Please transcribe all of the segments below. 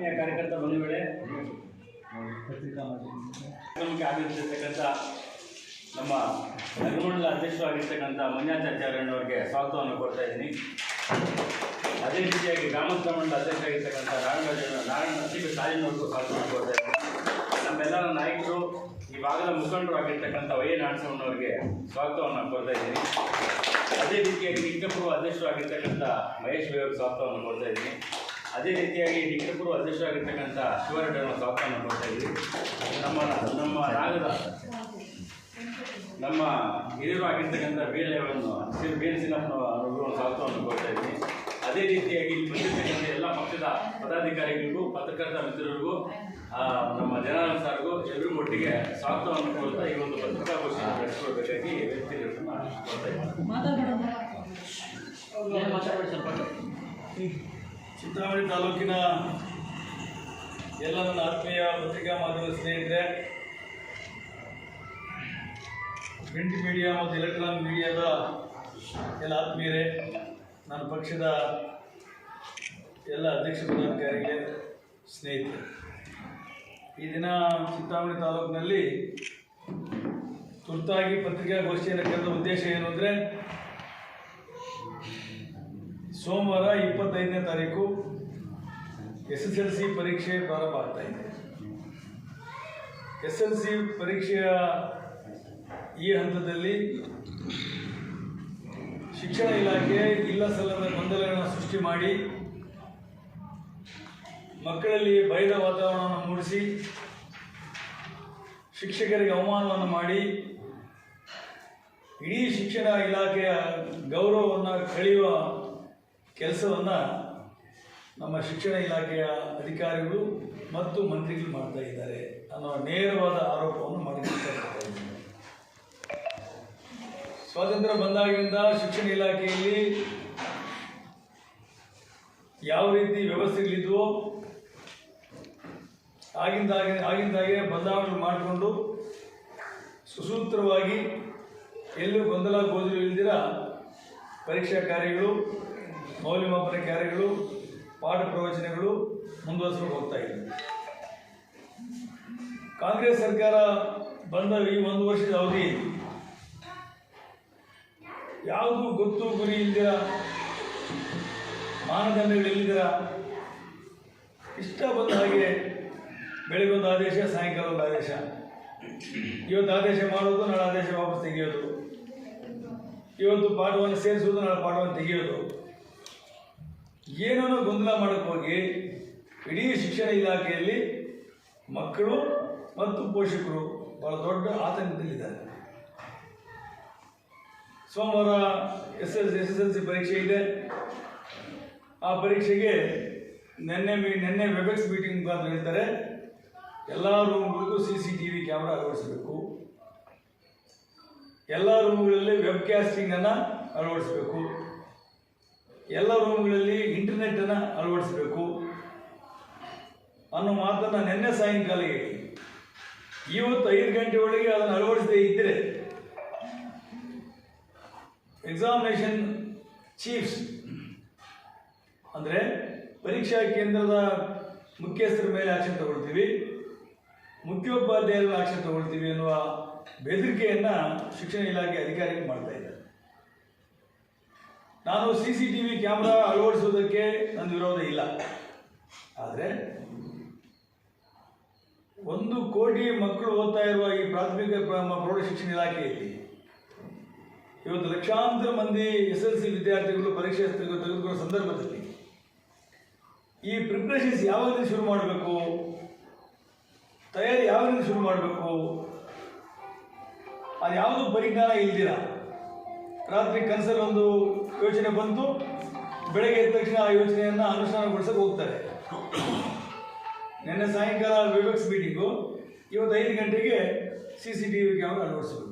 ಆತ್ಮೀಯ ಕಾರ್ಯಕರ್ತ ಬಂಧುಗಳೇ ಪತ್ರಿಕಾ ಮಾಧ್ಯಮ ನಮಗೆ ಆಗಿರ್ತಕ್ಕಂಥ ನಮ್ಮ ನಗಮಂಡಲ ಅಧ್ಯಕ್ಷರಾಗಿರ್ತಕ್ಕಂಥ ಮಂಜಾಚಾರ್ಯಣ್ಣವರಿಗೆ ಸ್ವಾಗತವನ್ನು ಕೊಡ್ತಾ ಇದ್ದೀನಿ. ಅದೇ ರೀತಿಯಾಗಿ ಗ್ರಾಮಸ್ಥ ಮಂಡಲ ಅಧ್ಯಕ್ಷರಾಗಿರ್ತಕ್ಕಂಥ ನಾರಾಯಣ ನಾರಾಯಣ ನರಸಿಂಹ ಸಾಲಿನವ್ರಿಗೂ ಸ್ವಾಗತವನ್ನು ಕೊಡ್ತಾ ಇದ್ದೀನಿ. ನಮ್ಮೆಲ್ಲರ ನಾಯಕರು, ಈ ಭಾಗದ ಮುಖಂಡರು ಆಗಿರ್ತಕ್ಕಂಥ ವೈ ನಾರಾಯಣಸ್ವಾಮಿನವರಿಗೆ ಸ್ವಾಗತವನ್ನು ಕೊಡ್ತಾ ಇದ್ದೀನಿ. ಅದೇ ರೀತಿಯಾಗಿ ನಿಕ್ಕಪೂರ್ವ ಅಧ್ಯಕ್ಷರು ಆಗಿರ್ತಕ್ಕಂಥ ಮಹೇಶ್ ಬೇವ್ರಿಗೆ ಸ್ವಾಗತವನ್ನು ಕೊಡ್ತಾ ಇದ್ದೀನಿ. ಅದೇ ರೀತಿಯಾಗಿ ನಿಕಟಪೂರ್ವ ಅಧ್ಯಕ್ಷರಾಗಿರ್ತಕ್ಕಂಥ ಶಿವರೆಡ್ಡಿಯವರ ಸ್ವಾಗತವನ್ನು ಕೊಡ್ತಾ ಇದ್ದೀವಿ. ನಮ್ಮ ನಮ್ಮ ನಾಗದ ನಮ್ಮ ಹಿರಿಯರು ಆಗಿರ್ತಕ್ಕಂಥ ಬೀರಲೇವನ್ನು ಶ್ರೀ ಬೀರ ಸಿಂಗಪ್ಪನವರು ಸ್ವಾಗತವನ್ನು ಕೊಡ್ತಾ ಇದ್ದೀನಿ. ಅದೇ ರೀತಿಯಾಗಿ ಇಲ್ಲಿ ಬಂದಿರ್ತಕ್ಕಂಥ ಎಲ್ಲ ಪಕ್ಷದ ಪದಾಧಿಕಾರಿಗಳಿಗೂ ಪತ್ರಕರ್ತ ಮಿತ್ರರಿಗೂ ಆ, ನಮ್ಮ ಜನರ ಸರ್ಗೂ ಎಲ್ಲರಿಗೂ ಒಟ್ಟಿಗೆ ಸ್ವಾಗತವನ್ನು ಕೊಡ್ತಾ ಈ ಒಂದು ಪತ್ರಿಕಾಗೋಷ್ಠಿಯನ್ನು ನಡೆಸಿಕೊಳ್ಬೇಕಾಗಿ ವ್ಯಕ್ತಿಗಳನ್ನು ಕೊಡ್ತಾ ಇದ್ದೀನಿ. ಚಿಂತಾಮಣಿ ತಾಲೂಕಿನ ಎಲ್ಲ ನನ್ನ ಆತ್ಮೀಯ ಪತ್ರಿಕಾ ಮಾಧ್ಯಮದ ಸ್ನೇಹಿತರೆ ಪ್ರಿಂಟ್ ಮೀಡಿಯಾ ಮತ್ತು ಎಲೆಕ್ಟ್ರಾನಿಕ್ ಮೀಡಿಯಾದ ಎಲ್ಲ ಆತ್ಮೀಯರೇ, ನನ್ನ ಪಕ್ಷದ ಎಲ್ಲ ಅಧ್ಯಕ್ಷ ಪದಾಧಿಕಾರಿಗಳೇ, ಸ್ನೇಹಿತರೆ. ಈ ದಿನ ಚಿಂತಾಮಣಿ ತಾಲೂಕಿನಲ್ಲಿ ತುರ್ತಾಗಿ ಪತ್ರಿಕಾಗೋಷ್ಠಿಯನ್ನು ಕರೆದ ಉದ್ದೇಶ ಏನು ಅಂದರೆ ಸೋಮವಾರ ಇಪ್ಪತ್ತೈದನೇ ತಾರೀಕು ಎಸ್ ಎಸ್ ಎಲ್ ಸಿ ಪರೀಕ್ಷೆ ಪ್ರಾರಂಭ ಆಗ್ತಾ ಇದೆ. ಎಸ್ ಎಲ್ ಸಿ ಪರೀಕ್ಷೆಯ ಈ ಹಂತದಲ್ಲಿ ಶಿಕ್ಷಣ ಇಲಾಖೆ ಇಲ್ಲ ಸಲ್ಲದ ಗೊಂದಲಗಳನ್ನು ಸೃಷ್ಟಿ ಮಾಡಿ ಮಕ್ಕಳಲ್ಲಿ ಭಯದ ವಾತಾವರಣವನ್ನು ಮೂಡಿಸಿ ಶಿಕ್ಷಕರಿಗೆ ಅವಮಾನವನ್ನು ಮಾಡಿ ಇಡೀ ಶಿಕ್ಷಣ ಇಲಾಖೆಯ ಗೌರವವನ್ನು ಕಳೆಯುವ ಕೆಲಸವನ್ನು ನಮ್ಮ ಶಿಕ್ಷಣ ಇಲಾಖೆಯ ಅಧಿಕಾರಿಗಳು ಮತ್ತು ಮಂತ್ರಿಗಳು ಮಾಡ್ತಾ ಇದ್ದಾರೆ ಅನ್ನೋ ನೇರವಾದ ಆರೋಪವನ್ನು ಮಾಡಿ ಸ್ವಾತಂತ್ರ್ಯ ಬಂದಾಗಿನಿಂದ ಶಿಕ್ಷಣ ಇಲಾಖೆಯಲ್ಲಿ ಯಾವ ರೀತಿ ವ್ಯವಸ್ಥೆಗಳಿದ್ವೋ ಆಗಿಂದಾಗೆ ಆಗಿಂದಾಗೆ ಬದಲಾವಣೆ ಮಾಡಿಕೊಂಡು ಸುಸೂತ್ರವಾಗಿ ಎಲ್ಲೂ ಗೊಂದಲ ಇಲ್ದಿರ ಪರೀಕ್ಷಾ ಕಾರ್ಯಗಳು ಮೌಲ್ಯಮಾಪನ ಕಾರ್ಯಗಳು ಪಾಠ ಪ್ರವಚನಗಳು ಮುಂದುವರಿಸಲು ಹೋಗ್ತಾ ಇದೆ ಕಾಂಗ್ರೆಸ್ ಸರ್ಕಾರ ಬಂದ ಈ ಒಂದು ವರ್ಷದ ಅವಧಿ, ಯಾವುದೂ ಗೊತ್ತು ಗುರಿ ಇಲ್ದಿರ ಮಾನದಂಡಗಳಿಲ್ದಿರ ಇಷ್ಟ ಬಂದ ಹಾಗೆ ಬೆಳಗ್ಗೆ ಆದೇಶ, ಸಾಯಂಕಾಲ ಒಂದು ಆದೇಶ. ಇವತ್ತು ಆದೇಶ ಮಾಡೋದು ನಾಳೆ ಆದೇಶ ವಾಪಸ್ ತೆಗೆಯೋದು. ಇವತ್ತು ಪಾಠವನ್ನು ಸೇರಿಸುವುದು, ನಾಳೆ ಪಾಠವನ್ನು ತೆಗೆಯೋದು. ಏನನ್ನೋ ಗೊಂದಲ ಮಾಡಕ್ಕೆ ಹೋಗಿ, ಇಡೀ ಶಿಕ್ಷಣ ಇಲಾಖೆಯಲ್ಲಿ ಮಕ್ಕಳು ಮತ್ತು ಪೋಷಕರು ಬಹಳ ದೊಡ್ಡ ಆತಂಕದಲ್ಲಿದ್ದಾರೆ ಸೋಮವಾರ S S S S L C ಪರೀಕ್ಷೆ ಇದೆ. ಆ ಪರೀಕ್ಷೆಗೆ ನಿನ್ನೆ ಮೀ, ನಿನ್ನೆ ವೆಬೆಕ್ಸ್ ಮೀಟಿಂಗ್ ಮುಖಾಂತರ ಹೇಳ್ತಾರೆ. ಎಲ್ಲ ರೂಮ್ಗಳಿಗೂ C C T V camera ಅಳವಡಿಸಬೇಕು. ಎಲ್ಲ ರೂಮ್ಗಳಲ್ಲಿ ವೆಬ್ ಕ್ಯಾಸ್ಟಿಂಗನ್ನು ಅಳವಡಿಸಬೇಕು. ಎಲ್ಲ ರೂಮ್ಗಳಲ್ಲಿ ಇಂಟರ್ನೆಟ್ಟನ್ನು ಅಳವಡಿಸಬೇಕು. ಅನ್ನೋ ಮಾತನ್ನು ನಿನ್ನೆ ಸಾಯಂಕಾಲ ಹೇಳಿ ಇವತ್ತು ಐದು ಗಂಟೆ ಒಳಗೆ ಅದನ್ನು ಅಳವಡಿಸದೇ ಇದ್ದರೆ ಎಕ್ಸಾಮಿನೇಷನ್ ಚೀಫ್ಸ್ ಅಂದರೆ ಪರೀಕ್ಷಾ ಕೇಂದ್ರದ ಮುಖ್ಯಸ್ಥರ ಮೇಲೆ ಆಕ್ಷನ್ ತಗೊಳ್ತೀವಿ, ಮುಖ್ಯೋಪಾಧ್ಯಾಯರ ಆಕ್ಷನ್ ತಗೊಳ್ತೀವಿ ಎನ್ನುವ ಬೆದರಿಕೆಯನ್ನು ಶಿಕ್ಷಣ ಇಲಾಖೆ ಅಧಿಕಾರಿಗಳು ಮಾಡ್ತಾ ಇದ್ದಾರೆ. ನಾನು C C T V camera ಅಳವಡಿಸುವುದಕ್ಕೆ ನನ್ನ ವಿರೋಧ ಇಲ್ಲ. ಆದರೆ ಒಂದು ಕೋಟಿ ಮಕ್ಕಳು ಓದ್ತಾ ಇರುವ ಈ ಪ್ರಾಥಮಿಕ ಪ್ರೌಢಶಿಕ್ಷಣ ಪ್ರೌಢ ಶಿಕ್ಷಣ ಇಲಾಖೆಯಲ್ಲಿ ಇವತ್ತು ಲಕ್ಷಾಂತರ ಮಂದಿ ಎಸ್ ಎಲ್ ಸಿ ವಿದ್ಯಾರ್ಥಿಗಳು ಪರೀಕ್ಷೆ ತೆಗೆದುಕೊಳ್ಳುವ ತೆಗೆದುಕೊಳ್ಳೋ ಸಂದರ್ಭದಲ್ಲಿ ಈ ಪ್ರಿಪ್ರೇಷನ್ಸ್ ಯಾವಾಗ ಶುರು ಮಾಡಬೇಕು? ತಯಾರಿ ಯಾವಾಗ ಶುರು ಮಾಡಬೇಕು? ಅದು ಯಾವುದು ಪರಿಜ್ಞಾನ ಇಲ್ದಿರ? ರಾತ್ರಿ ಕನಸಲ್ಲಿ ಒಂದು ಯೋಚನೆ ಬಂತು. ಬೆಳಗ್ಗೆ ಎದ್ದ ತಕ್ಷಣ ಆ ಯೋಚನೆಯನ್ನು ಅನುಷ್ಠಾನಗೊಳಿಸಕ್ಕೆ ಹೋಗ್ತಾರೆ. ನಿನ್ನೆ ಸಾಯಂಕಾಲ ವಿವೆಕ್ಸ್ ಮೀಟಿಂಗು ಇವತ್ತು ಐದು ಗಂಟೆಗೆ C C T V camera ಅಳವಡಿಸಬೇಕು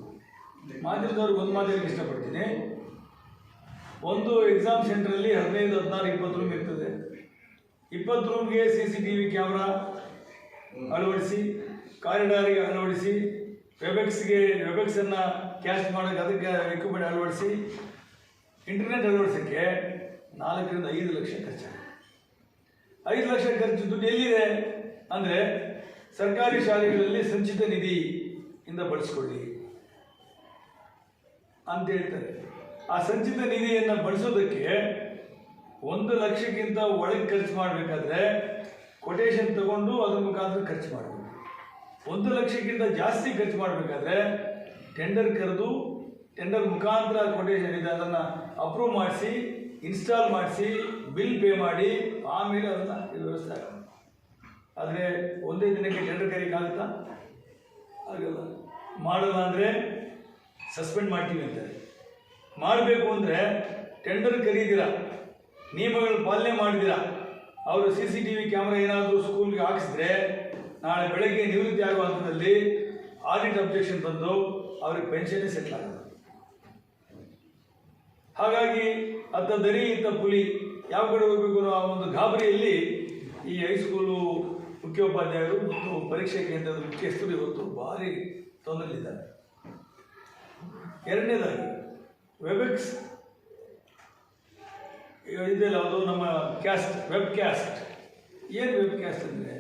ಮಾಧ್ಯಮದವ್ರಿಗೆ ಒಂದು ಮಾತಾಡಲಿಕ್ಕೆ ಇಷ್ಟಪಡ್ತೀನಿ. ಒಂದು ಎಕ್ಸಾಮ್ ಸೆಂಟ್ರಲ್ಲಿ ಹದಿನೈದು, ಹದಿನಾರು, ಇಪ್ಪತ್ತು ರೂಮ್ ಇರ್ತದೆ. ಇಪ್ಪತ್ತು ರೂಮ್ಗೆ C C T V camera ಅಳವಡಿಸಿ ಕಾರಿಡಾರಿಗೆ ಅಳವಡಿಸಿ ವೆಬೆಕ್ಸ್ಗೆ ವೆಬೆಕ್ಸನ್ನು ಕ್ಯಾಸ್ಟ್ ಮಾಡೋಕ್ಕೆ ಅದಕ್ಕೆ ಎಕ್ವಿಪ್ಮೆಂಟ್ ಅಳವಡಿಸಿ ಇಂಟರ್ನೆಟ್ ಅಳವಡಿಸೋಕ್ಕೆ ನಾಲ್ಕರಿಂದ ಐದು ಲಕ್ಷ ಖರ್ಚಾಗುತ್ತೆ. ಐದು ಲಕ್ಷ ಖರ್ಚು ದುಡ್ಡು ಎಲ್ಲಿದೆ? ಅಂದರೆ ಸರ್ಕಾರಿ ಶಾಲೆಗಳಲ್ಲಿ ಸಂಚಿತ ನಿಧಿ ಇಂದ ಬಳಸ್ಕೊಳ್ಳಿ ಅಂತ ಹೇಳ್ತಾರೆ. ಆ ಸಂಚಿತ ನಿಧಿಯನ್ನು ಬಳಸೋದಕ್ಕೆ ಒಂದು ಲಕ್ಷಕ್ಕಿಂತ ಒಳಗೆ ಖರ್ಚು ಮಾಡಬೇಕಾದ್ರೆ ಕೊಟೇಶನ್ ತಗೊಂಡು ಅದ್ರ ಮುಖಾಂತರ ಖರ್ಚು ಮಾಡಬೇಕು. ಒಂದು ಲಕ್ಷಕ್ಕಿಂತ ಜಾಸ್ತಿ ಖರ್ಚು ಮಾಡಬೇಕಾದ್ರೆ ಟೆಂಡರ್ ಕರೆದು ಟೆಂಡರ್ ಮುಖಾಂತರ ಕೊಟೇಶನ್ ಇದೆ, ಅದನ್ನು ಅಪ್ರೂವ್ ಮಾಡಿಸಿ ಇನ್ಸ್ಟಾಲ್ ಮಾಡಿಸಿ ಬಿಲ್ ಪೇ ಮಾಡಿ, ಆಮೇಲೆ ಅದನ್ನು ವ್ಯವಸ್ಥೆ ಆಗುತ್ತೆ. ಆದರೆ ಒಂದೇ ದಿನಕ್ಕೆ ಟೆಂಡರ್ ಕರೀಕಾಗುತ್ತಾ ಆಗಲ್ಲ. ಮಾಡಲ್ಲ ಅಂದರೆ ಸಸ್ಪೆಂಡ್ ಮಾಡ್ತೀವಿ ಅಂತಾರೆ ಮಾಡಬೇಕು ಅಂದರೆ ಟೆಂಡರ್ ಕರೀದಿರ ನಿಯಮಗಳ ಪಾಲನೆ ಮಾಡಿದಿರ ಅವರು C C T V camera ಏನಾದರೂ ಸ್ಕೂಲ್ಗೆ ಹಾಕಿಸಿದ್ರೆ ನಾಳೆ ಬೆಳಗ್ಗೆ ನಿವೃತ್ತಿ ಆಗುವ ಹಂತದಲ್ಲಿ ಆಡಿಟ್ ಅಬ್ಜೆಕ್ಷನ್ ಬಂದು ಅವ್ರಿಗೆ ಪೆನ್ಷನ್ನೇ ಸೆಟ್ಲ್ ಹಾಗಾಗಿ ಅತ್ತ ದರಿ ಇತ್ತ ಪುಲಿ ಯಾವ ಕಡೆ ಹೋಗಬೇಕು ಆ ಒಂದು ಗಾಬರಿಯಲ್ಲಿ ಈ ಹೈಸ್ಕೂಲು ಮುಖ್ಯೋಪಾಧ್ಯಾಯರು ಮತ್ತು ಪರೀಕ್ಷೆ ಕೇಂದ್ರದ ಮುಖ್ಯಸ್ಥರು ಇವತ್ತು ಭಾರಿ ತೊಂದರೆಲಿದ್ದಾರೆ ಎರಡನೇದಾಗಿ ವೆಬೆಕ್ಸ್ ಇದೆಲ್ಲ ಅದು ನಮ್ಮ ಕ್ಯಾಸ್ಟ್ ವೆಬ್ ಕ್ಯಾಸ್ಟ್ ಏನು ವೆಬ್ ಕ್ಯಾಸ್ಟ್ ಅಂದರೆ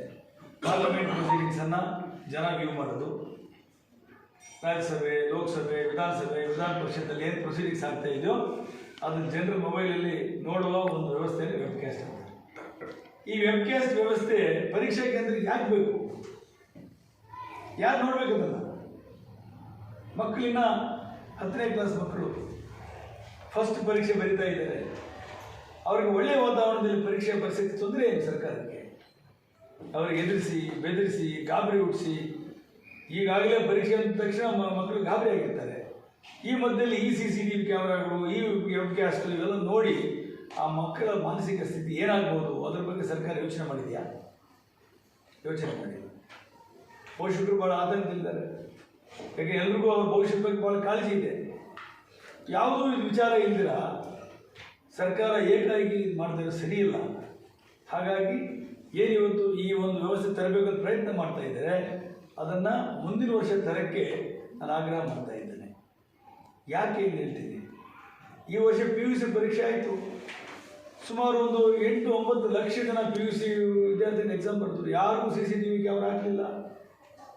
ಪಾರ್ಲಿಮೆಂಟ್ ಪ್ರೊಸೀಡಿಂಗ್ಸನ್ನು ಜನ ವ್ಯೂ ಮಾಡೋದು. ರಾಜ್ಯಸಭೆ, ಲೋಕಸಭೆ, ವಿಧಾನಸಭೆ, ವಿಧಾನ ಪರಿಷತ್ತಲ್ಲಿ ಏನು ಪ್ರೊಸೀಡಿಂಗ್ಸ್ ಆಗ್ತಾ ಇದೆಯೋ ಅದನ್ನು ಜನರು ಮೊಬೈಲಲ್ಲಿ ನೋಡುವ ಒಂದು ವ್ಯವಸ್ಥೆಯಲ್ಲಿ ವೆಬ್ ಕ್ಯಾಸ್ಟ್ ಅಂತ. ಈ ವೆಬ್ ಕ್ಯಾಸ್ಟ್ ವ್ಯವಸ್ಥೆ ಪರೀಕ್ಷಾ ಕೇಂದ್ರಕ್ಕೆ ಯಾಕೆ ಬೇಕು? ಯಾರು ನೋಡಬೇಕು ಅದನ್ನು ಮಕ್ಕಳಿನ ಹತ್ತನೇ ಕ್ಲಾಸ್ ಮಕ್ಕಳು ಫಸ್ಟ್ ಪರೀಕ್ಷೆ ಬರಿತಾ ಇದ್ದಾರೆ. ಅವ್ರಿಗೆ ಒಳ್ಳೆಯ ವಾತಾವರಣದಲ್ಲಿ ಪರೀಕ್ಷೆ ಪರಿಸ್ಥಿತಿ ತೊಂದರೆ ಏನು ಸರ್ಕಾರಕ್ಕೆ? ಅವ್ರಿಗೆ ಎದುರಿಸಿ, ಬೆದರಿಸಿ, ಗಾಬರಿ ಹುಟ್ಟಿಸಿ ಈಗಾಗಲೇ ಪರೀಕ್ಷೆ ಅಂದ ತಕ್ಷಣ ಮಕ್ಕಳು ಗಾಬರಿ ಆಗಿರ್ತಾರೆ. ಈ ಮಧ್ಯದಲ್ಲಿ ಈ ಸಿ ಸಿ ಟಿ ವಿ ಕ್ಯಾಮ್ರಾಗಳು, ಈ ವೆಬ್ಕ್ಯಾಸ್ಟ್ಗಳು ಕ್ಯಾಸ್ಟ್ ಇವೆಲ್ಲ ನೋಡಿ ಆ ಮಕ್ಕಳ ಮಾನಸಿಕ ಸ್ಥಿತಿ ಏನಾಗ್ಬೋದು? ಅದ್ರ ಬಗ್ಗೆ ಸರ್ಕಾರ ಯೋಚನೆ ಮಾಡಿದೆಯಾ? ಯೋಚನೆ ಮಾಡಿ ಪೋಷಕರು ಭಾಳ ಆತಂಕದಲ್ಲಿದ್ದಾರೆ ಯಾಕೆ ಎಲ್ರಿಗೂ ಅವ್ರ ಭವಿಷ್ಯದ ಬಗ್ಗೆ ಭಾಳ ಕಾಳಜಿ ಇದೆ. ಯಾವುದೂ ಇದು ವಿಚಾರ ಇಲ್ದಿರ ಸರ್ಕಾರ ಏಕಾಗಿ ಇದು ಸರಿ ಸರಿಯಿಲ್ಲ ಹಾಗಾಗಿ ಏನು ಇವತ್ತು ಈ ಒಂದು ವ್ಯವಸ್ಥೆ ತರಬೇಕಂತ ಪ್ರಯತ್ನ ಮಾಡ್ತಾ ಇದ್ದಾರೆ ಅದನ್ನು ಮುಂದಿನ ವರ್ಷ ತರಕ್ಕೆ ನಾನು ಆಗ್ರಹ ಮಾಡ್ತಾ ಇದ್ದೇನೆ. ಯಾಕೆ ಏನು ಹೇಳ್ತೀನಿ. ಈ ವರ್ಷ ಪಿ ಯು ಸಿ ಪರೀಕ್ಷೆ ಆಯಿತು. ಸುಮಾರು ಒಂದು ಎಂಟು ಒಂಬತ್ತು ಲಕ್ಷ ಜನ ಪಿ ಯು ಸಿ ವಿದ್ಯಾರ್ಥಿನಿ ಎಕ್ಸಾಮ್ ಬರ್ತಿದ್ರು. ಯಾರಿಗೂ C C T V camera ಹಾಕಲಿಲ್ಲ.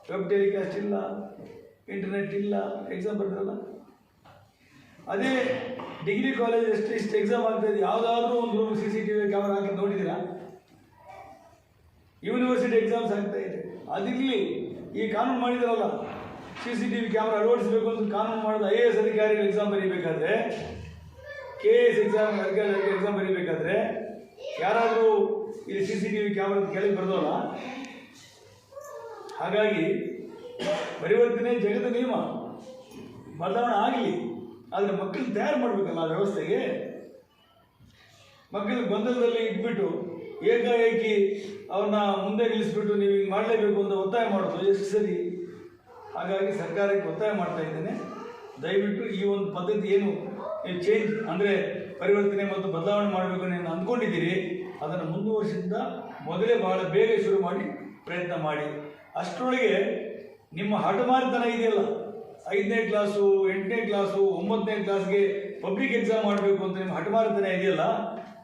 ವೆಬ್ ಟೆಲಿಕಾಸ್ಟ್ ಇಲ್ಲ. ಇಂಟರ್ನೆಟ್ ಇಲ್ಲ. ಎಕ್ಸಾಮ್ ಬರ್ತಾರಲ್ಲ. ಅದೇ ಡಿಗ್ರಿ ಕಾಲೇಜ್ ಎಷ್ಟು ಇಷ್ಟು ಎಕ್ಸಾಮ್ ಆಗ್ತಾಯಿದೆ ಯಾವುದಾದ್ರೂ ಒಂದು room C C T V camera ಹಾಕಿ ನೋಡಿದ್ದೀರಾ? ಯೂನಿವರ್ಸಿಟಿ ಎಕ್ಸಾಮ್ಸ್ ಆಗ್ತಾ ಇದೆ. ಅದಿರಲಿ ಈ ಕಾನೂನು ಮಾಡಿದ್ರಲ್ಲ C C T V camera ಅಳವಡಿಸಬೇಕು ಅಂತ ಕಾನೂನು ಮಾಡಿದ ಐ ಎ ಎಸ್ ಅಧಿಕಾರಿಗಳು exam ಬರೀಬೇಕಾದ್ರೆ K A S exam exam ಬರೀಬೇಕಾದ್ರೆ, ಯಾರಾದರೂ ಇಲ್ಲಿ C C T V camera ಕೆಳಗೆ ಬರ್ದೋಲ್ಲ ಹಾಗಾಗಿ ಪರಿವರ್ತನೆ ಜಗದ ನಿಯಮ. ಬದಲಾವಣೆ ಆಗಲಿ, ಆದರೆ ಮಕ್ಕಳು ತಯಾರು ಮಾಡಬೇಕಲ್ಲ ಆ ವ್ಯವಸ್ಥೆಗೆ. ಮಕ್ಕಳು ಗೊಂದಲದಲ್ಲಿ ಇಟ್ಬಿಟ್ಟು ಏಕಾಏಕಿ ಅವನ್ನ ಮುಂದೆ ನಿಲ್ಲಿಸ್ಬಿಟ್ಟು ನೀವು ಹಿಂಗೆ ಮಾಡಲೇಬೇಕು ಅಂತ ಒತ್ತಾಯ ಮಾಡೋದು ಎಷ್ಟು ಸರಿ? ಹಾಗಾಗಿ ಸರ್ಕಾರಕ್ಕೆ ಒತ್ತಾಯ ಮಾಡ್ತಾ ಇದ್ದೇನೆ. ದಯವಿಟ್ಟು ಈ ಒಂದು ಪದ್ಧತಿ ಏನು ಚೇಂಜ್ ಅಂದರೆ ಪರಿವರ್ತನೆ ಮತ್ತು ಬದಲಾವಣೆ ಮಾಡಬೇಕು ಅಂತ ಅಂದ್ಕೊಂಡಿದ್ದೀರಿ, ಅದನ್ನು ಮುಂದುವರಿಸಿದ ಮೊದಲೇ ಬಹಳ ಬೇಗ ಶುರು ಮಾಡಿ ಪ್ರಯತ್ನ ಮಾಡಿ. ಅಷ್ಟರೊಳಗೆ ನಿಮ್ಮ ಹಠಮಾರಿತನ ಇದೆಯಲ್ಲ, ಐದನೇ ಕ್ಲಾಸು ಎಂಟನೇ ಕ್ಲಾಸು ಒಂಬತ್ತನೇ ಕ್ಲಾಸ್ಗೆ ಪಬ್ಲಿಕ್ ಎಕ್ಸಾಮ್ ಮಾಡಬೇಕು ಅಂತ ನಿಮ್ಮ ಹಠಮಾರಿತನ ಇದೆಯಲ್ಲ,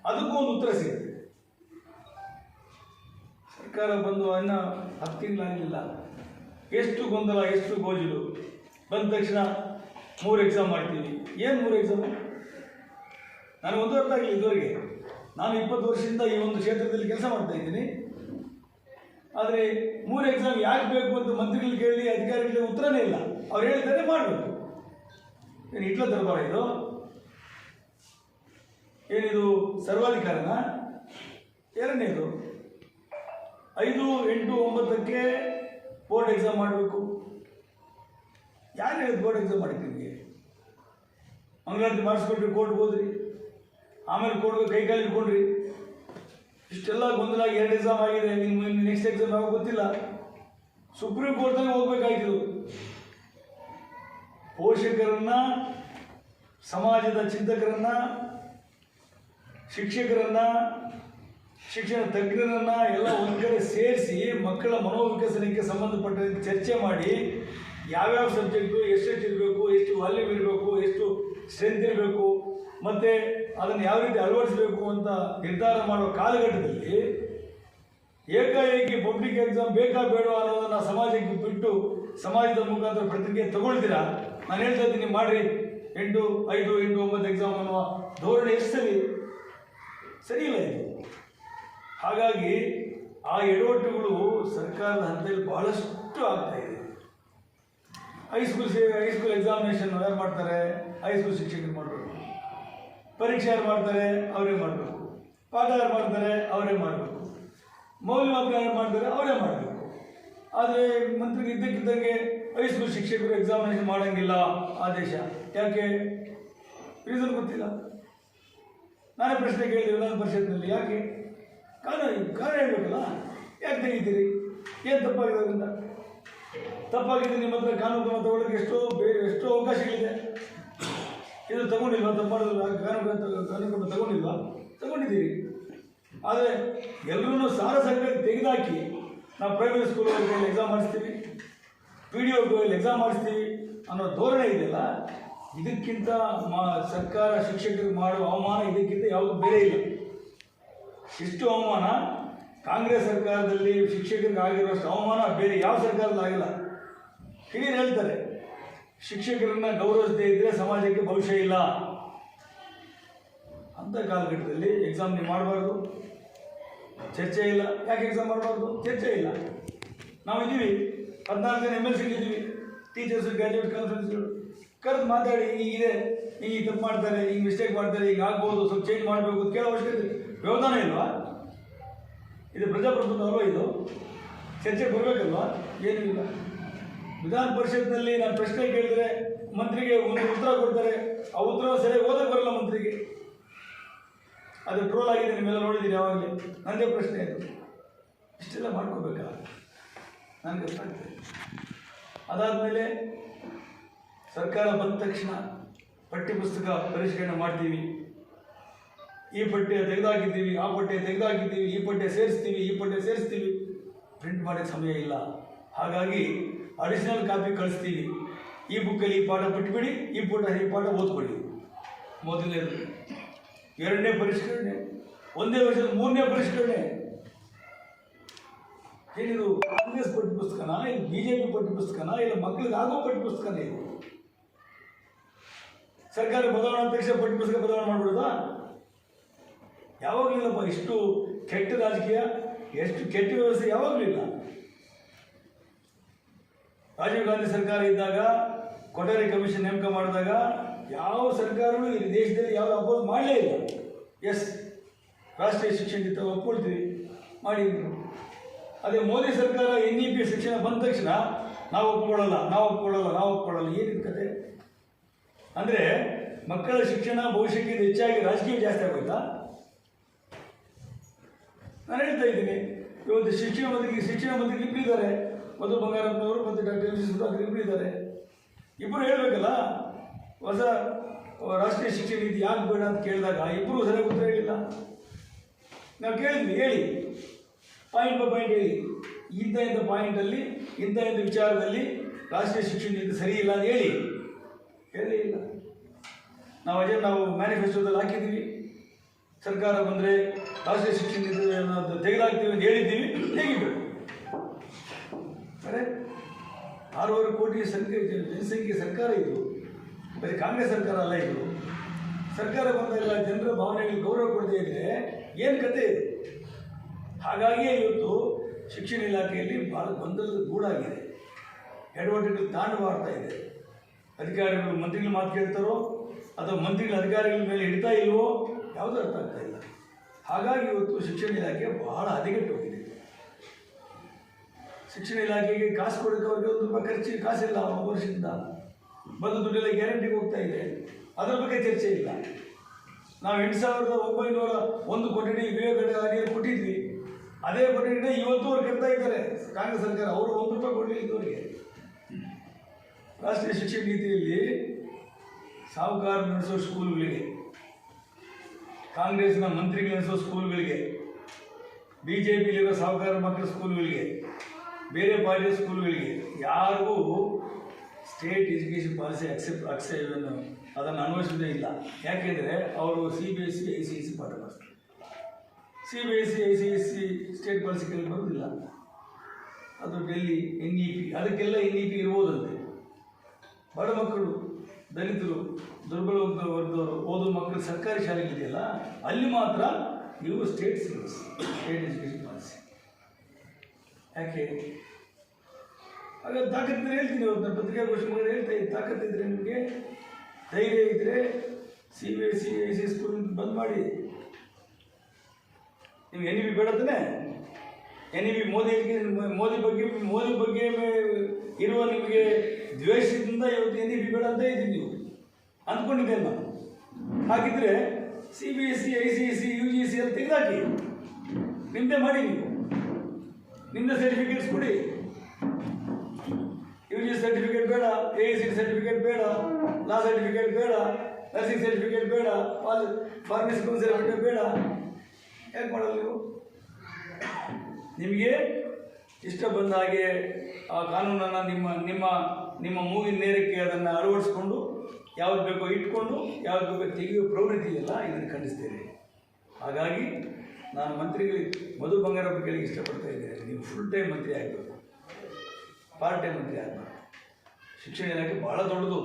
ಅದಕ್ಕೂ ಒಂದು ಉತ್ತರ ಸಿಗುತ್ತೆ. ಸರ್ಕಾರ ಬಂದು ಅನ್ನ ಹತ್ತು ತಿಂಗಳಾಗಲಿಲ್ಲ ಎಷ್ಟು ಗೊಂದಲ, ಎಷ್ಟು ಗೋಜಿಲು. ಬಂದ ತಕ್ಷಣ ಮೂರು ಎಕ್ಸಾಮ್ ಮಾಡ್ತೀವಿ. ಏನು ಮೂರು ಎಕ್ಸಾಮ್ ನಾನು ಒಂದು ಅರ್ಥ ಆಗಲಿ ಇದುವರೆಗೆ. ನಾನು ಇಪ್ಪತ್ತು ವರ್ಷದಿಂದ ಈ ಒಂದು ಕ್ಷೇತ್ರದಲ್ಲಿ ಕೆಲಸ ಮಾಡ್ತಾ ಇದ್ದೀನಿ. ಆದರೆ ಮೂರು ಎಕ್ಸಾಮ್ ಯಾಕೆ ಬೇಕು ಅಂತ ಮಂತ್ರಿಗಳು ಕೇಳಿ, ಅಧಿಕಾರಿಗಳಿಗೆ ಉತ್ತರನೇ ಇಲ್ಲ. ಅವ್ರು ಹೇಳ್ತಾರೆ ಮಾಡಬೇಕು. ಏನು ಇಟ್ಲ ದರ್ಬಾರ ಇದು? ಏನಿದು? ಸರ್ವಾಧಿಕಾರನ? ಎರಡನೇದು. ಐದು ಎಂಟು ಒಂಬತ್ತಕ್ಕೆ ಬೋರ್ಡ್ ಎಕ್ಸಾಮ್ ಮಾಡಬೇಕು. ಯಾರು ಹೇಳಿದ್ ಬೋರ್ಡ್ ಎಕ್ಸಾಮ್ ಮಾಡಿದ್ದು ನಿಮಗೆ? ಮಂಗಳಾರತಿ ಮಾಡಿಸ್ಕೊಟ್ರಿ ಕೋರ್ಟ್ ಹೋದ್ರಿ. ಆಮೇಲೆ ಕೋರ್ಟ್ಗೆ ಕೈ ಕಾಲು ಇಟ್ಕೊಂಡ್ರಿ ಇಷ್ಟೆಲ್ಲ ಗೊಂದಲ ಎರಡು ಎಕ್ಸಾಮ್ ಆಗಿದೆ ನಿಮ್ಮ ನೆಕ್ಸ್ಟ್ ಎಕ್ಸಾಮ್ ಯಾವಾಗ ಗೊತ್ತಿಲ್ಲ. ಸುಪ್ರೀಂ ಕೋರ್ಟ್ನಲ್ಲಿ ಹೋಗ್ಬೇಕಾಯ್ತು. ಪೋಷಕರನ್ನ, ಸಮಾಜದ ಚಿಂತಕರನ್ನ, ಶಿಕ್ಷಕರನ್ನ ಶಿಕ್ಷಣ ತಜ್ಞರನ್ನ ಎಲ್ಲ ಒಂದು ಕಡೆ ಸೇರಿಸಿ ಮಕ್ಕಳ ಮನೋವಿಕಸನಕ್ಕೆ ಸಂಬಂಧಪಟ್ಟಂತೆ ಚರ್ಚೆ ಮಾಡಿ ಯಾವ್ಯಾವ ಸಬ್ಜೆಕ್ಟು ಎಷ್ಟೆಷ್ಟು ಇರಬೇಕು, ಎಷ್ಟು ವಾಲ್ಯೂಮ್ ಇರಬೇಕು, ಎಷ್ಟು ಸ್ಟ್ರೆಂತ್ ಇರಬೇಕು, ಮತ್ತು ಅದನ್ನು ಯಾವ ರೀತಿ ಅಳವಡಿಸಬೇಕು ಅಂತ ನಿರ್ಧಾರ ಮಾಡುವ ಕಾಲಘಟ್ಟದಲ್ಲಿ ಏಕಾಏಕಿ ಪಬ್ಲಿಕ್ ಎಕ್ಸಾಮ್ ಬೇಕಾ ಬೇಡವಾ ಅನ್ನೋದನ್ನ ಸಮಾಜಕ್ಕೆ ಬಿಟ್ಟು ಸಮಾಜದ ಮುಖಾಂತರ ಪ್ರತಿಜ್ಞೆ ತಗೊಳ್ತೀರಾ? ನಾನು ಹೇಳ್ತಾ ಇದ್ದೀನಿ ಮಾಡ್ರಿ. ಎಂಟು, ಐದು, ಎಂಟು, ಒಂಬತ್ತು ಎಕ್ಸಾಮ್ ಅನ್ನುವ ಧೋರಣೆ ಎಷ್ಟು ಸರಿ ಇಲ್ಲ ಇದು? ಹಾಗಾಗಿ ಆ ಎಡವಟ್ಟುಗಳು ಸರ್ಕಾರದ ಹಂತದಲ್ಲಿ ಬಹಳಷ್ಟು ಆಗ್ತಾ ಇದೆ. ಹೈಸ್ಕೂಲ್ ಸೇ ಹೈಸ್ಕೂಲ್ ಎಕ್ಸಾಮಿನೇಷನ್ ಯಾರು ಮಾಡ್ತಾರೆ? ಹೈಸ್ಕೂಲ್ ಶಿಕ್ಷಕರು ಮಾಡಬೇಕು. ಪರೀಕ್ಷೆ ಯಾರು ಮಾಡ್ತಾರೆ? ಅವರೇ ಮಾಡಬೇಕು. ಪಾಠ ಯಾರು ಮಾಡ್ತಾರೆ? ಅವರೇ ಮಾಡಬೇಕು. ಮೌಲ್ಯಮಾಪನ ಯಾರು ಮಾಡ್ತಾರೆ? ಅವರೇ ಮಾಡಬೇಕು. ಆದರೆ ಮಂತ್ರಿಗೆ ಇದ್ದಕ್ಕಿದ್ದಂಗೆ ಹೈಸ್ಕೂಲ್ ಶಿಕ್ಷಕರು ಎಕ್ಸಾಮಿನೇಷನ್ ಮಾಡೋಂಗಿಲ್ಲ ಆದೇಶ. ಯಾಕೆ? ರೀಸನ್ ಗೊತ್ತಿಲ್ಲ. ನಾನೇ ಪ್ರಶ್ನೆ ಕೇಳಿದೆ ವಿಧಾನ ಪರಿಷತ್ನಲ್ಲಿ. ಯಾಕೆ? ಕಾರಣ ಕಾರಣ ಹೇಳಬೇಕಲ್ಲ? ಯಾಕೆ ತೆಗಿತೀರಿ? ಏನು ತಪ್ಪಾಗಿದೆ ಅದರಿಂದ? ತಪ್ಪಾಗಿದೆ ನಿಮ್ಮ ಹತ್ರ ಕಾನೂನು ಕ್ರಮ ತಗೊಳ್ಳೋಕೆ ಎಷ್ಟೋ ಬೇರೆ ಎಷ್ಟೋ ಅವಕಾಶಗಳಿದೆ. ಇದು ತಗೊಂಡಿಲ್ವಾ? ತಪ್ಪಾಡೋದಿಲ್ಲ ಕಾನೂನು ಕಾನೂನು ಕ್ರಮ ತಗೊಂಡಿಲ್ವಾ? ತಗೊಂಡಿದ್ದೀರಿ. ಆದರೆ ಎಲ್ಲರೂ ಸಾರ ಸಂಗ್ರಹ ತೆಗೆದಾಕಿ ನಾವು ಪ್ರೈಮರಿ ಸ್ಕೂಲ್ ಎಕ್ಸಾಮ್ ಮಾಡಿಸ್ತೀವಿ. ಪಿ ಡಿ ಒಲ್ಲಿ ಎಕ್ಸಾಮ್ ಮಾಡಿಸ್ತೀವಿ ಅನ್ನೋ ಧೋರಣೆ ಇದೆಯಲ್ಲ? ಇದಕ್ಕಿಂತ ಮಾ ಸರ್ಕಾರ ಶಿಕ್ಷಕರಿಗೆ ಮಾಡುವ ಅವಮಾನ ಇದಕ್ಕಿಂತ ಯಾವುದು ಬೇರೆ ಇಲ್ಲ. ಇಷ್ಟು ಅವಮಾನ? ಕಾಂಗ್ರೆಸ್ ಸರ್ಕಾರದಲ್ಲಿ ಶಿಕ್ಷಕರಿಗೆ ಆಗಿರುವಷ್ಟು ಅವಮಾನ ಬೇರೆ ಯಾವ ಸರ್ಕಾರದಲ್ಲಿ ಆಗಿಲ್ಲ. ಹಿರಿಯರು ಹೇಳ್ತಾರೆ, ಶಿಕ್ಷಕರನ್ನ ಗೌರವಿಸದೇ ಇದ್ರೆ ಸಮಾಜಕ್ಕೆ ಭವಿಷ್ಯ ಇಲ್ಲ. ಅಂತ ಕಾಲಘಟ್ಟದಲ್ಲಿ ಎಕ್ಸಾಮ್ ನೀವು ಮಾಡಬಾರ್ದು. ಚರ್ಚೆ ಇಲ್ಲ. ಯಾಕೆ ಎಕ್ಸಾಮ್ ಮಾಡಬಾರ್ದು? ಚರ್ಚೆ ಇಲ್ಲ. ನಾವು ಇದ್ದೀವಿ. ಹದಿನಾಲ್ಕು ಜನ ಎಂ ಎಲ್ ಸಿಗಿದ್ದೀವಿ ಟೀಚರ್ಸ್ ಗ್ರ್ಯಾಜುಯೇಟ್ ಕಾನ್ಫರೆನ್ಸ್ಗಳು ಕರೆದು ಮಾತಾಡಿ, ಹೀಗಿದೆ. ಹಿಂಗೆ ತಪ್ಪು ಮಾಡ್ತಾರೆ. ಹಿಂಗೆ ಮಿಸ್ಟೇಕ್ ಮಾಡ್ತಾರೆ. ಹಿಂಗೆ ಆಗ್ಬೋದು. ಸ್ವಲ್ಪ ಚೇಂಜ್ ಮಾಡಬೇಕು. ಕೇಳೋ ಅವಶ್ಯಕತೆ ವ್ಯವಧಾನ ಇಲ್ವಾ? ಇದು ಪ್ರಜಾಪ್ರಭುತ್ವ ಇದು? ಚರ್ಚೆ ಬರಬೇಕಲ್ವಾ? ಏನೂ ಇಲ್ಲ. ವಿಧಾನ ಪರಿಷತ್ನಲ್ಲಿ ನಾನು ಪ್ರಶ್ನೆ ಕೇಳಿದ್ರೆ ಮಂತ್ರಿಗೆ ಒಂದು ಉತ್ತರ ಕೊಡ್ತಾರೆ. ಆ ಉತ್ತರ ಸರಿಯಾಗಿ ಓದಕ್ಕೆ ಬರಲ್ಲ ಮಂತ್ರಿಗೆ. ಅದು ಟ್ರೋಲ್ ಆಗಿದೆ ನಿಮ್ಮೆಲ್ಲ ನೋಡಿದ್ದೀನಿ ಯಾವಾಗಲೇ. ನನ್ನದೇ ಪ್ರಶ್ನೆ ಇದೆ. ಇಷ್ಟೆಲ್ಲ ಮಾಡ್ಕೋಬೇಕಾ? ನನಗೆ ಗೊತ್ತಾಗ್ತದೆ ಅದಾದಮೇಲೆ ಸರ್ಕಾರ ಬಂದ ತಕ್ಷಣ ಪಠ್ಯಪುಸ್ತಕ ಪರಿಷ್ಕರಣೆ ಮಾಡ್ತೀವಿ. ಈ ಪಠ್ಯ ತೆಗೆದಾಕಿದ್ದೀವಿ, ಆ ಪಠ್ಯ ತೆಗೆದಾಕಿದ್ದೀವಿ, ಈ ಪಠ್ಯ ಸೇರಿಸ್ತೀವಿ, ಈ ಪಠ್ಯ ಸೇರಿಸ್ತೀವಿ. ಪ್ರಿಂಟ್ ಮಾಡೋಕ್ಕೆ ಸಮಯ ಇಲ್ಲ. ಹಾಗಾಗಿ ಅಡಿಷನಲ್ ಕಾಪಿ ಕಳಿಸ್ತೀವಿ. ಈ ಬುಕ್ಕಲ್ಲಿ ಈ ಪಾಠ ಬಿಟ್ಬಿಡಿ, ಈ ಪುಟ ಈ ಪಾಠ ಓದ್ಕೊಳ್ಳಿ. ಮೊದಲನೇದು ಎರಡನೇ ಪರಿಷ್ಕರಣೆ, ಒಂದೇ ವರ್ಷದ ಮೂರನೇ ಪರಿಷ್ಕರಣೆ. ಏನಿದು, ಕಾಂಗ್ರೆಸ್ ಪಠ್ಯ ಪುಸ್ತಕನ, ಇಲ್ಲ ಬಿ ಜೆ ಪಿ ಪಠ್ಯ ಪುಸ್ತಕನ, ಇಲ್ಲ ಮಕ್ಕಳಿಗೆ ಆಗೋ ಪಠ್ಯ ಪುಸ್ತಕನೇ ಸರ್ಕಾರ ಬದಲಾವಣೆ, ಅಧ್ಯಕ್ಷ ಪಟ್ಟ ಪುಸ್ತಕ ಬದಲಾವಣೆ ಮಾಡ್ಬಿಡೋದಾ? ಯಾವಾಗಲಿಲ್ಲಪ್ಪ ಇಷ್ಟು ಕೆಟ್ಟ ರಾಜಕೀಯ, ಎಷ್ಟು ಕೆಟ್ಟ ವ್ಯವಸ್ಥೆ ಯಾವಾಗಲಿಲ್ಲ ರಾಜೀವ್ ಗಾಂಧಿ ಸರ್ಕಾರ ಇದ್ದಾಗ ಕೊಠಾರಿ ಕಮಿಷನ್ ನೇಮಕ ಮಾಡಿದಾಗ ಯಾವ ಸರ್ಕಾರವೂ ಈ ದೇಶದಲ್ಲಿ ಯಾವ ಅಪೋಸ್ ಮಾಡಲೇ ಇಲ್ಲ. ಎಸ್ ರಾಷ್ಟ್ರೀಯ ಶಿಕ್ಷಣ ನೀತಿ ಒಪ್ಕೊಳ್ತೀವಿ ಮಾಡಿ. ಅದೇ ಮೋದಿ ಸರ್ಕಾರ ಎನ್ ಇ ಪಿ ಶಿಕ್ಷಣ ಬಂದ ತಕ್ಷಣ ನಾವು ಒಪ್ಕೊಳ್ಳಲ್ಲ ನಾವು ಒಪ್ಕೊಳ್ಳಲ್ಲ ನಾವು ಒಪ್ಕೊಳ್ಳಲ್ಲ. ಏನಿದೆ ಕತೆ? ಅಂದರೆ ಮಕ್ಕಳ ಶಿಕ್ಷಣ ಭವಿಷ್ಯಕ್ಕಿಂತ ಹೆಚ್ಚಾಗಿ ರಾಜಕೀಯ ಜಾಸ್ತಿ ಆಗೋಯ್ತಾ? ನಾನು ಹೇಳ್ತಾ ಇದ್ದೀನಿ, ಇವತ್ತು ಶಿಕ್ಷಣ ಮಂತ್ರಿಗೆ ಶಿಕ್ಷಣ ಮಂತ್ರಿ ಇಬ್ಬರಿದ್ದಾರೆ ಮಧು ಬಂಗಾರಪ್ಪನವರು ಮತ್ತು ಡಾಕ್ಟರ್ ಎಂ ಸುಧಾಕರ್ ಇಬ್ಬರು ಇದ್ದಾರೆ. ಇಬ್ಬರು ಹೇಳಬೇಕಲ್ಲ? ಹೊಸ ರಾಷ್ಟ್ರೀಯ ಶಿಕ್ಷಣ ನೀತಿ ಯಾಕೆ ಬೇಡ ಅಂತ ಕೇಳಿದಾಗ ಇಬ್ಬರು ಸರಿಯಾಗಿ ಉತ್ತರ ಹೇಳಿಲ್ಲ. ನಾವು ಕೇಳಿದ್ವಿ, ಹೇಳಿ. ಪಾಯಿಂಟ್ ಬೈ ಪಾಯಿಂಟ್ ಹೇಳಿ. ಇಂಥ ಇಂಥ ಪಾಯಿಂಟಲ್ಲಿ ಇಂಥ ಇಂಥ ವಿಚಾರದಲ್ಲಿ ರಾಷ್ಟ್ರೀಯ ಶಿಕ್ಷಣ ನೀತಿ ಸರಿ ಇಲ್ಲ ಅಂತ ಹೇಳಿ. ಹೇಳೇ ಇಲ್ಲ. ನಾವು ಅಜೇ, ನಾವು ಮ್ಯಾನಿಫೆಸ್ಟೋದಲ್ಲಿ ಹಾಕಿದ್ದೀವಿ. ಸರ್ಕಾರ ಬಂದರೆ ರಾಷ್ಟ್ರೀಯ ಶಿಕ್ಷಣ ತೆಗೆದಾಕ್ತೀವಿ ಅಂತ ಹೇಳಿದ್ದೀವಿ, ತೆಗಿಬೇಕು. ಸರಿ ಆರೂವರೆ ಕೋಟಿ ಸಂಖ್ಯೆ ಜನಸಂಖ್ಯೆ ಸರ್ಕಾರ ಇದು. ಬರೀ ಕಾಂಗ್ರೆಸ್ ಸರ್ಕಾರ ಅಲ್ಲ ಇದು. ಸರ್ಕಾರ ಬಂದಾಗ ಜನರ ಭಾವನೆಗಳಿಗೆ ಗೌರವ ಕೊಡದೇ ಇದ್ರೆ ಏನು ಕತೆ ಇದೆ? ಹಾಗಾಗಿಯೇ ಇವತ್ತು ಶಿಕ್ಷಣ ಇಲಾಖೆಯಲ್ಲಿ ಭಾಳ ಗೊಂದಲದ ಗೂಡಾಗಿದೆ. ಎಡವಟ್ಟುಗಳು ತಾಂಡವಾಡ್ತಾ ಇದೆ. ಅಧಿಕಾರಿಗಳು ಮಂತ್ರಿಗಳು ಮಾತು ಕೇಳ್ತಾರೋ, ಅಥವಾ ಮಂತ್ರಿಗಳು ಅಧಿಕಾರಿಗಳ ಮೇಲೆ ಇಡ್ತಾ ಇಲ್ವೋ, ಯಾವುದೂ ಅರ್ಥ ಆಗ್ತಾ ಹಾಗಾಗಿ ಇವತ್ತು ಶಿಕ್ಷಣ ಇಲಾಖೆ ಬಹಳ ಹದಗೆಟ್ಟು ಹೋಗಿದೆ. ಶಿಕ್ಷಣ ಇಲಾಖೆಗೆ ಕಾಸು ಕೊಡೋಕೆ ಅವ್ರಿಗೆ ಒಂದು ರೂಪಾಯಿ ಖರ್ಚಿಗೆ ಕಾಸಿಲ್ಲ ಒಬ್ಬ ವರ್ಷದಿಂದ. ಬಂದು ದುಡ್ಡೆಲ್ಲ ಗ್ಯಾರಂಟಿಗೆ ಹೋಗ್ತಾ ಇದೆ. ಅದರ ಬಗ್ಗೆ ಚರ್ಚೆ ಇಲ್ಲ. ನಾವು ಎಂಟು ಸಾವಿರದ ಒಂಬೈನೂರ ಒಂದು ಕೊಠಡಿ ವಿವೇಕಾನಂದ ಕೊಟ್ಟಿದ್ವಿ. ಅದೇ ಕೊಠಡಿನ ಅವ್ರು ಕಟ್ತಾ ಇದ್ದಾರೆ. ಕಾಂಗ್ರೆಸ್ ಸರ್ಕಾರ ಅವರು ಒಂದು ರೂಪಾಯಿ ಕೊಡಲಿ ಇದುವರೆಗೆ. ರಾಷ್ಟ್ರೀಯ ಶಿಕ್ಷಣ ನೀತಿಯಲ್ಲಿ ಸಾಹುಕಾರ ನಡೆಸೋ ಸ್ಕೂಲ್ಗಳಿಗೆ ಕಾಂಗ್ರೆಸ್ನ ಮಂತ್ರಿಗಳು ನಡೆಸೋ ಸ್ಕೂಲ್ಗಳಿಗೆ ಬಿ ಜೆ ಪಿಲಿರೋ ಸಾಹುಕಾರ ಮಕ್ಕಳ ಸ್ಕೂಲ್ಗಳಿಗೆ ಬೇರೆ ಪಾರ್ಟಿಯ ಸ್ಕೂಲ್ಗಳಿಗೆ ಯಾರಿಗೂ state education policy accept accept ಅದನ್ನು ಅನ್ವಯಿಸೋದೇ ಇಲ್ಲ. ಯಾಕೆಂದರೆ ಅವರು C B S C I C S C ಪಾಠ ಮಾಡ್ತಾರೆ C B S C I C S C state ಪಾಲಿಸಿಕಲ್ಲಿ ಬರೋದಿಲ್ಲ ಅದು ಡೆಲ್ಲಿ ಎನ್ ಇ ಪಿ ಅದಕ್ಕೆಲ್ಲ ಎನ್ ಇ ಪಿ ಇರ್ಬೋದಂತೆ. ಬಡ ಮಕ್ಕಳು ದಲಿತರು ದುರ್ಬಲ ವರ್ಗ- ವರ್ಗದವರು ಓದೋ ಮಕ್ಕಳು ಸರ್ಕಾರಿ ಶಾಲೆಗಳಿದೆಯಲ್ಲ ಅಲ್ಲಿ ಮಾತ್ರ ಇವು state syllabus state education policy ಯಾಕೆ? ಹಾಗಾದ್ರೆ ತಾಕತ್ತಿದ್ರೆ ಹೇಳ್ತೀನಿ ಅವ್ರನ್ನ ನಾನು ಪತ್ರಿಕಾಗೋಷ್ಠಿ ಮಾಡಿ ಹೇಳ್ತಾ ಇದ್ದೀನಿ. ತಾಕತ್ತಿದ್ರೆ ನಿಮಗೆ ಧೈರ್ಯ ಇದ್ದರೆ C B S C I C school bandh ಮಾಡಿ. ನಿಮ್ಗೆ ಎನ್ ಇ ಬಿ ಬೇಡ ತಾನೆ? N E B Modi Modi ಬಗ್ಗೆ ಮೋದಿ ಬಗ್ಗೆ ಇರುವ ನಿಮಗೆ ದ್ವೇಷದಿಂದ ಇವತ್ತು ಎನ್ ಬೇಡ ಇದ್ದೀನಿ ನೀವು. ಅಂದ್ಕೊಂಡಿದ್ದೇನೆ ನಾನು. ಹಾಗಿದ್ರೆ C B S C I C S C U G C ಅಂತ ತೆಗೆದಾಕಿ. ನಿಮ್ಮದೇ ಮಾಡಿ ನೀವು. ನಿಮ್ಮದೇ ಸರ್ಟಿಫಿಕೇಟ್ಸ್ ಕೊಡಿ. ಯು ಜಿ ಸರ್ಟಿಫಿಕೇಟ್ ಬೇಡ ಎ ಸಿ ಸರ್ಟಿಫಿಕೇಟ್ ಬೇಡ ಲಾ ಸರ್ಟಿಫಿಕೇಟ್ ಬೇಡ ನರ್ಸಿಂಗ್ ಸರ್ಟಿಫಿಕೇಟ್ ಬೇಡ ಫಾರ್ಮಸಿ ಸರ್ಟಿಫಿಕೇಟ್ ಬೇಡ. ಯಾಕೆ ಮಾಡಲ್ಲ ನೀವು? ನಿಮಗೆ ಇಷ್ಟ ಬಂದ ಹಾಗೆ ಆ ಕಾನೂನನ್ನು ನಿಮ್ಮ ನಿಮ್ಮ ನಿಮ್ಮ ಮೂಗಿನ ನೇರಕ್ಕೆ ಅದನ್ನು ಅಳವಡಿಸ್ಕೊಂಡು ಯಾವ್ದು ಬೇಕೋ ಇಟ್ಕೊಂಡು, ಯಾವ್ದು ಬೇಕೋ ತೆಗೆಯುವ ಪ್ರವೃತ್ತಿ ಇಲ್ಲ ಇದನ್ನು ಖಂಡಿಸ್ತೇನೆ. ಹಾಗಾಗಿ ನಾನು ಮಂತ್ರಿಗಳಿಗೆ, ಮಧು ಬಂಗಾರಪ್ಪ ಕೇಳಿಗೆ ಇಷ್ಟಪಡ್ತಾ ಇದ್ದೇನೆ. ನೀವು ಫುಲ್ ಟೈಮ್ ಮಂತ್ರಿ ಆಗಬೇಕು. ಪಾರ್ಟ್ ಟೈಮ್ ಮಂತ್ರಿ ಆಗಬೇಕು. ಶಿಕ್ಷಣ ಇಲಾಖೆ ಭಾಳ ದೊಡ್ಡದು.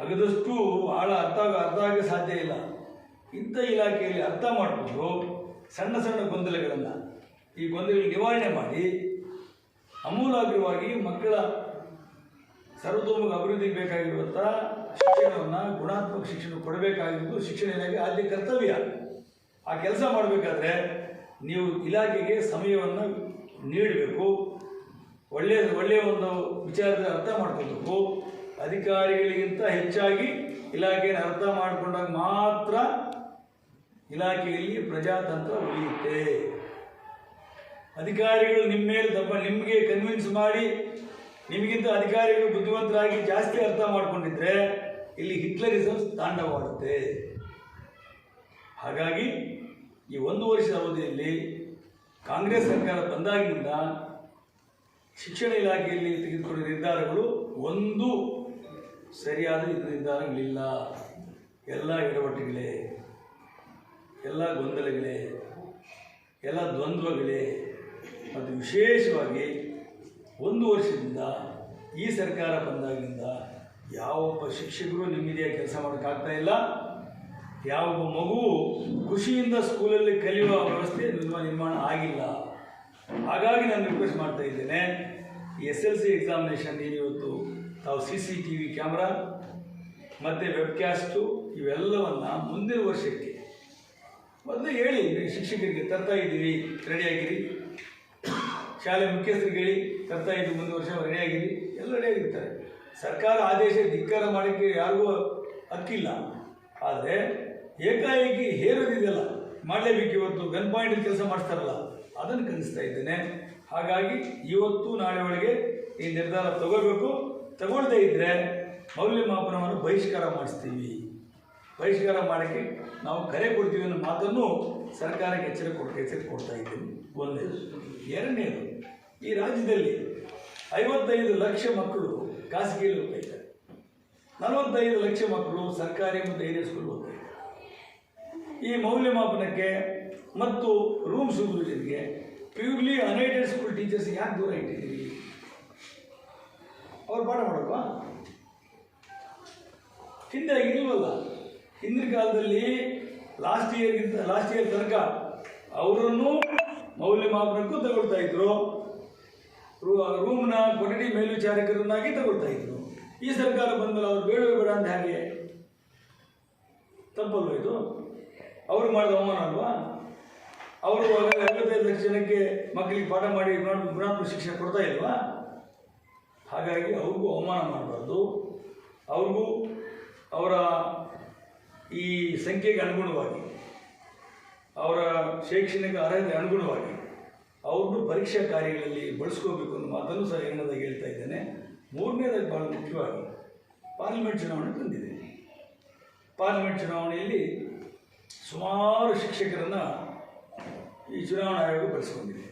ಅಗದಷ್ಟು ಆಳ ಅರ್ಥ ಆಗ ಅರ್ಥ ಆಗ ಸಾಧ್ಯ ಇಲ್ಲ. ಇಂಥ ಇಲಾಖೆಯಲ್ಲಿ ಅರ್ಥ ಮಾಡಿಕೊಂಡು ಸಣ್ಣ ಸಣ್ಣ ಗೊಂದಲಗಳನ್ನು ಈ ಗೊಂದಲ ನಿವಾರಣೆ ಮಾಡಿ ಅಮೂಲಾಗ್ರವಾಗಿ ಮಕ್ಕಳ ಸರ್ವತೋಮುಖ ಅಭಿವೃದ್ಧಿಗೆ ಬೇಕಾಗಿರುವಂಥ ಶಿಕ್ಷಣವನ್ನು ಗುಣಾತ್ಮಕ ಶಿಕ್ಷಣ ಕೊಡಬೇಕಾಗಿರುವುದು ಶಿಕ್ಷಣ ಇಲಾಖೆ ಆದ್ಯ ಕರ್ತವ್ಯ. ಆ ಕೆಲಸ ಮಾಡಬೇಕಾದ್ರೆ ನೀವು ಇಲಾಖೆಗೆ ಸಮಯವನ್ನು ನೀಡಬೇಕು. ಒಳ್ಳೆಯ ಒಳ್ಳೆಯ ಒಂದು ವಿಚಾರದ ಅರ್ಥ ಮಾಡ್ಕೊಳ್ಬೇಕು. ಅಧಿಕಾರಿಗಳಿಗಿಂತ ಹೆಚ್ಚಾಗಿ ಇಲಾಖೆಯನ್ನು ಅರ್ಥ ಮಾಡಿಕೊಂಡಾಗ ಮಾತ್ರ ಇಲಾಖೆಯಲ್ಲಿ ಪ್ರಜಾತಂತ್ರ ಉಳಿಯುತ್ತೆ. ಅಧಿಕಾರಿಗಳು ನಿಮ್ಮ ಮೇಲೆ ತಪ್ಪ ನಿಮಗೆ ಕನ್ವಿನ್ಸ್ ಮಾಡಿ, ನಿಮಗಿಂತ ಅಧಿಕಾರಿಗಳು ಬುದ್ಧಿವಂತರಾಗಿ ಜಾಸ್ತಿ ಅರ್ಥ ಮಾಡಿಕೊಂಡಿದ್ರೆ, ಇಲ್ಲಿ ಹಿಟ್ಲರಿಸಮ್ ತಾಂಡವಾಡುತ್ತೆ. ಹಾಗಾಗಿ, ಈ ಒಂದು ವರ್ಷದ ಅವಧಿಯಲ್ಲಿ ಕಾಂಗ್ರೆಸ್ ಸರ್ಕಾರ ಬಂದಾಗಿನಿಂದ ಶಿಕ್ಷಣ ಇಲಾಖೆಯಲ್ಲಿ ತೆಗೆದುಕೊಂಡ ನಿರ್ಧಾರಗಳು ಒಂದು ಸರಿಯಾದ ನಿರ್ಧಾರಗಳಿಲ್ಲ. ಎಲ್ಲ ಎಡವಟ್ಟುಗಳೇ, ಎಲ್ಲ ಗೊಂದಲಗಳೇ, ಎಲ್ಲ ದ್ವಂದ್ವಗಳೇ. ಮತ್ತು ವಿಶೇಷವಾಗಿ ಒಂದು ವರ್ಷದಿಂದ ಈ ಸರ್ಕಾರ ಬಂದಾಗಿಂದ ಯಾವೊಬ್ಬ ಶಿಕ್ಷಕರು ನೆಮ್ಮದಿಯಾಗಿ ಕೆಲಸ ಮಾಡೋಕ್ಕಾಗ್ತಾ ಇಲ್ಲ ಯಾವೊಬ್ಬ ಮಗು ಖುಷಿಯಿಂದ ಸ್ಕೂಲಲ್ಲಿ ಕಲಿಯುವ ವ್ಯವಸ್ಥೆ ನಿರ್ಮ- ನಿರ್ಮಾಣ ಆಗಿಲ್ಲ. ಹಾಗಾಗಿ ನಾನು ರಿಕ್ವೆಸ್ಟ್ ಮಾಡ್ತಾ ಇದ್ದೇನೆ, ಎಸ್ ಎಲ್ ಸಿ ಎಕ್ಸಾಮಿನೇಷನ್ ಇವತ್ತು ತಾವು C C T V camera ಮತ್ತು ವೆಬ್ಕ್ಯಾಸ್ಟು ಇವೆಲ್ಲವನ್ನು ಮುಂದಿನ ವರ್ಷಕ್ಕೆ ಮೊದಲು ಹೇಳಿ, ಶಿಕ್ಷಕರಿಗೆ ತರ್ತಾ ಇದ್ದೀವಿ ರೆಡಿಯಾಗಿರಿ ಶಾಲೆ ಮುಖ್ಯಸ್ಥರಿಗೆ ಹೇಳಿ ಕರ್ತಾ ಇದ್ದೀವಿ ಒಂದು ವರ್ಷ ರೆಡಿಯಾಗಿರಿ ಎಲ್ಲ ರೆಡಿಯಾಗಿರ್ತಾರೆ ಸರ್ಕಾರ ಆದೇಶ ಧಿಕ್ಕಾರ ಮಾಡೋಕ್ಕೆ ಯಾರಿಗೂ ಹಕ್ಕಿಲ್ಲ. ಆದರೆ ಏಕಾಏಕಿ ಹೇರೋದಿದೆಯಲ್ಲ, ಮಾಡಲೇಬೇಕು ಇವತ್ತು ಗನ್ ಪಾಯಿಂಟ್ ಕೆಲಸ ಮಾಡಿಸ್ತಾರಲ್ಲ, ಅದನ್ನು ಕಲಿಸ್ತಾ ಇದ್ದೇನೆ. ಹಾಗಾಗಿ ಇವತ್ತು ನಾಳೆ ಒಳಗೆ ಈ ನಿರ್ಧಾರ ತಗೋಬೇಕು. ತಗೊಳ್ಳದೇ ಇದ್ದರೆ ಮೌಲ್ಯಮಾಪನವನ್ನು ಬಹಿಷ್ಕಾರ ಮಾಡಿಸ್ತೀವಿ. ಬಹಿಷ್ಕಾರ ಮಾಡೋಕ್ಕೆ ನಾವು ಕರೆ ಕೊಡ್ತೀವಿ ಅನ್ನೋ ಮಾತನ್ನು ಸರ್ಕಾರಕ್ಕೆ ಎಚ್ಚರಿಕೆ ಕೊಡ್ತಾ ಎಚ್ಚರಿಕೆ ಕೊಡ್ತಾ ಇದ್ದೀನಿ. ಒಂದನೇದು ಎರಡನೇದು, ಈ ರಾಜ್ಯದಲ್ಲಿ ಐವತ್ತೈದು ಲಕ್ಷ ಮಕ್ಕಳು ಖಾಸಗಿಯಲ್ಲಿ ಹೋಗ್ತಾ ಇದ್ದಾರೆ ನಲವತ್ತೈದು ಲಕ್ಷ ಮಕ್ಕಳು ಸರ್ಕಾರಿ ಮತ್ತು ಹಿರಿಯ ಸ್ಕೂಲ್ ಹೋಗ್ತಾ ಈ ಮೌಲ್ಯಮಾಪನಕ್ಕೆ ಮತ್ತು ರೂಮ್ ಸೂಪರ್ವಿಷನ್ಗೆ ಪ್ಯೂರ್ಲಿ ಅನ್ಎಡೆಡ್ ಸ್ಕೂಲ್ ಟೀಚರ್ಸ್ ಯಾಕೆ ದೂರ ಇಟ್ಟಿದ್ದೀವಿ ಅವ್ರು ಪಾಠ ಮಾಡಲ್ವಾ? ಹಿಂದೆ ಇಲ್ವಲ್ಲ ಹಿಂದಿನ ಕಾಲದಲ್ಲಿ ಲಾಸ್ಟ್ ಇಯರ್ಗಿಂತ ಲಾಸ್ಟ್ ಇಯರ್ ತನಕ ಅವರನ್ನು ಮೌಲ್ಯಮಾಪನಕ್ಕೂ ತಗೊಳ್ತಾ ಇದ್ರು. ರೂಮ್ನ ಕೊಠಡಿ ಮೇಲ್ವಿಚಾರಕರನ್ನಾಗಿ ತಗೊಳ್ತಾ ಇದ್ರು. ಈ ಸರ್ಕಾರ ಬಂದ್ಮೇಲೆ ಅವ್ರು ಬೇಡವೇ ಬೇಡ ಅಂತ ಹಾಗೆ ತಪ್ಪಲ್ವ ಇದು? ಅವರು ಮಾಡಿದ ಅವಮಾನ ಅಲ್ವಾ? ಅವರು ಐವತ್ತೈದು ಲಕ್ಷ ಜನಕ್ಕೆ ಮಕ್ಕಳಿಗೆ ಪಾಠ ಮಾಡಿ ಗುಣ- ಗುಣಾತ್ಮಕ ಶಿಕ್ಷಣ ಕೊಡ್ತಾ ಇಲ್ವಾ? ಹಾಗಾಗಿ ಅವ್ರಿಗೂ ಅವಮಾನ ಮಾಡಬಾರ್ದು. ಅವ್ರಿಗೂ ಅವರ ಈ ಸಂಖ್ಯೆಗೆ ಅನುಗುಣವಾಗಿ ಅವರ ಶೈಕ್ಷಣಿಕ ಅರ್ಹತೆ ಅನುಗುಣವಾಗಿ ಅವ್ರನ್ನು ಪರೀಕ್ಷಾ ಕಾರ್ಯಗಳಲ್ಲಿ ಬಳಸ್ಕೋಬೇಕು ಅನ್ನೋ ಮಾತನ್ನು ಸಹ ಹೆಣ್ಣದಾಗಿ ಹೇಳ್ತಾ ಇದ್ದೇನೆ. ಮೂರನೇದಾಗಿ ಭಾಳ ಮುಖ್ಯವಾಗಿ ಪಾರ್ಲಿಮೆಂಟ್ ಚುನಾವಣೆ ಬಂದಿದೆ. ಪಾರ್ಲಿಮೆಂಟ್ ಚುನಾವಣೆಯಲ್ಲಿ ಸುಮಾರು ಶಿಕ್ಷಕರನ್ನು ಈ ಚುನಾವಣಾ ಆಯೋಗ ಬಳಸ್ಕೊಂಡಿದೆ.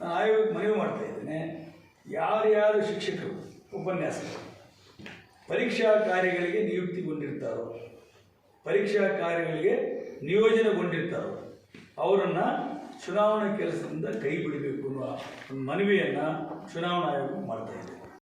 ನಾನು ಆಯೋಗಕ್ಕೆ ಮನವಿ ಮಾಡ್ತಾ ಇದ್ದೇನೆ, ಯಾರ್ಯಾರು ಶಿಕ್ಷಕರು, ಉಪನ್ಯಾಸಕರು, ಪರೀಕ್ಷಾ ಕಾರ್ಯಗಳಿಗೆ ನಿಯುಕ್ತಿಗೊಂಡಿರ್ತಾರೋ, ಪರೀಕ್ಷಾ ಕಾರ್ಯಗಳಿಗೆ ನಿಯೋಜನೆಗೊಂಡಿರ್ತಾರೋ ಅವರನ್ನು ಚುನಾವಣಾ ಕೆಲಸದಿಂದ ಕೈ ಬಿಡಬೇಕು ಒಂದು ಮನವಿಯನ್ನು ಚುನಾವಣಾ ಆಯೋಗ ಮಾಡ್ತಾ ಇದೆ.